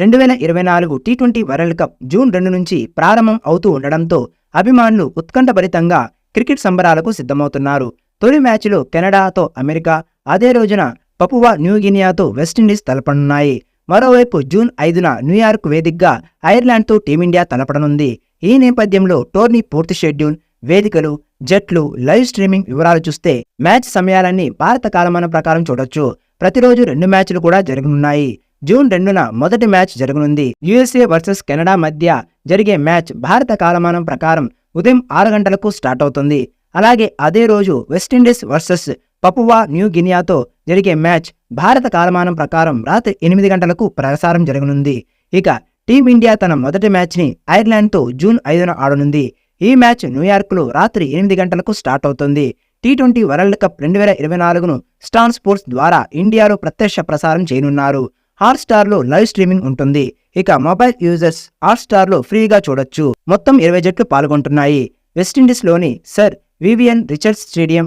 రెండు వేల ఇరవై నాలుగు T twenty world cup June రెండు నుంచి ప్రారంభం అవుతూ ఉండడంతో అభిమానులు ఉత్కంఠభరితంగా క్రికెట్ సంబరాలకు సిద్ధమవుతున్నారు. తొలి మ్యాచ్లో కెనడాతో అమెరికా అదే రోజున పపువా న్యూగినియాతో వెస్టిండీస్ తలపనున్నాయి. మరోవైపు జూన్ ఐదున న్యూయార్క్ వేదికగా ఐర్లాండ్తో టీమిండియా తలపడనుంది. ఈ నేపథ్యంలో టోర్నీ పూర్తి షెడ్యూల్ వేదికలు జట్లు లైవ్ స్ట్రీమింగ్ వివరాలు చూస్తే మ్యాచ్ సమయాలన్నీ భారత కాలమానం ప్రకారం చూడొచ్చు. ప్రతిరోజు రెండు మ్యాచ్లు కూడా జరగనున్నాయి. జూన్ రెండున మొదటి మ్యాచ్ జరగనుంది. యుఎస్ఏ వర్సెస్ కెనడా మధ్య జరిగే మ్యాచ్ భారత కాలమానం ప్రకారం ఉదయం ఆరు గంటలకు స్టార్ట్ అవుతుంది. అలాగే అదే రోజు West Indies versus Papua New గినియాతో జరిగే మ్యాచ్ భారత కాలమానం ప్రకారం రాత్రి ఎనిమిది గంటలకు ప్రసారం జరగనుంది. ఇక టీమిండియా తన మొదటి మ్యాచ్ని ఐర్లాండ్తో జూన్ ఐదున ఆడనుంది. ఈ మ్యాచ్ న్యూయార్క్లో రాత్రి ఎనిమిది గంటలకు స్టార్ట్ అవుతుంది. టీ ట్వంటీ వరల్డ్ కప్ రెండు వేల ఇరవై నాలుగును స్టాన్ స్పోర్ట్స్ ద్వారా ఇండియాలో ప్రత్యక్ష ప్రసారం చేయనున్నారు. హాట్స్టార్లో లైవ్ స్ట్రీమింగ్ ఉంటుంది. ఇక మొబైల్ యూజర్స్ హాట్స్టార్లో ఫ్రీగా చూడొచ్చు. మొత్తం ఇరవై జట్లు పాల్గొంటున్నాయి. వెస్టిండీస్లోని Sir Vivian Richards stadium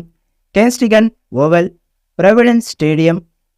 Kensington Oval Providence stadium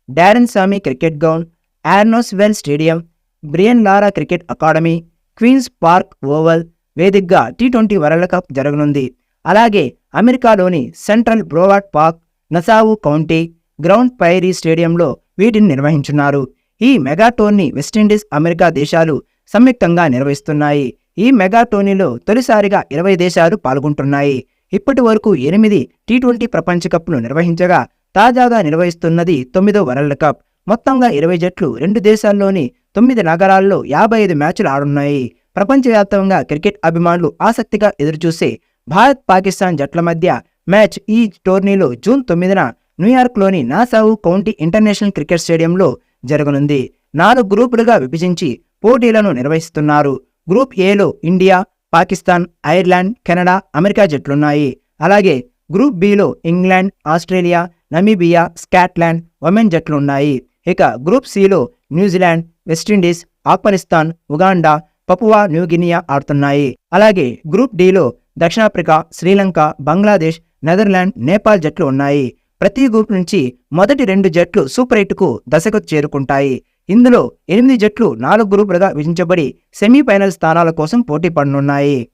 Darren Sammy cricket ground Arnos Vale stadium Brian Lara cricket academy Queen's Park Oval వేదికగా టీ ట్వంటీ వరల్డ్ కప్ జరగనుంది. అలాగే అమెరికాలోని central Broward park Nassau County ground పైరీ స్టేడియంలో వీటిని నిర్వహించున్నారు. ఈ mega tourney West Indies America దేశాలు సంయుక్తంగా నిర్వహిస్తున్నాయి. ఈ మెగా టోర్నీలో తొలిసారిగా ఇరవై దేశాలు పాల్గొంటున్నాయి. ఇప్పటి వరకు ఎనిమిది టీ ట్వంటీ ప్రపంచ కప్ను నిర్వహించగా తాజాగా నిర్వహిస్తున్నది తొమ్మిదో వరల్డ్ కప్. మొత్తంగా ఇరవై జట్లు రెండు దేశాల్లోని తొమ్మిది నగరాల్లో యాభై ఐదు మ్యాచ్లు ఆడున్నాయి. ప్రపంచవ్యాప్తంగా క్రికెట్ అభిమానులు ఆసక్తిగా ఎదురుచూసే భారత్ పాకిస్తాన్ జట్ల మధ్య మ్యాచ్ ఈ టోర్నీలో జూన్ తొమ్మిదిన న్యూయార్క్లోని నాసావు కౌంటీ ఇంటర్నేషనల్ క్రికెట్ స్టేడియంలో జరగనుంది. నాలుగు గ్రూపులుగా విభజించి పోటీలను నిర్వహిస్తున్నారు. గ్రూప్ ఏలో India Pakistan Ireland Canada America జట్లున్నాయి. అలాగే group below England Australia Namibia Scotland Oman జట్లున్నాయి. ఇక గ్రూప్ సిలో New Zealand West Indies Afghanistan Uganda Papua New Guinea ఆడుతున్నాయి. అలాగే గ్రూప్ డిలో దక్షిణాఫ్రికా శ్రీలంక బంగ్లాదేశ్ నెదర్లాండ్ నేపాల్ జట్లు ఉన్నాయి. ప్రతి గ్రూప్ నుంచి మొదటి రెండు జట్లు సూపర్ ఎయిట్కు దశకు చేరుకుంటాయి. ఇందులో ఎనిమిది జట్లు నాలుగు గ్రూపులుగా విభజించబడి సెమీఫైనల్ స్థానాల కోసం పోటీ పడనున్నాయి.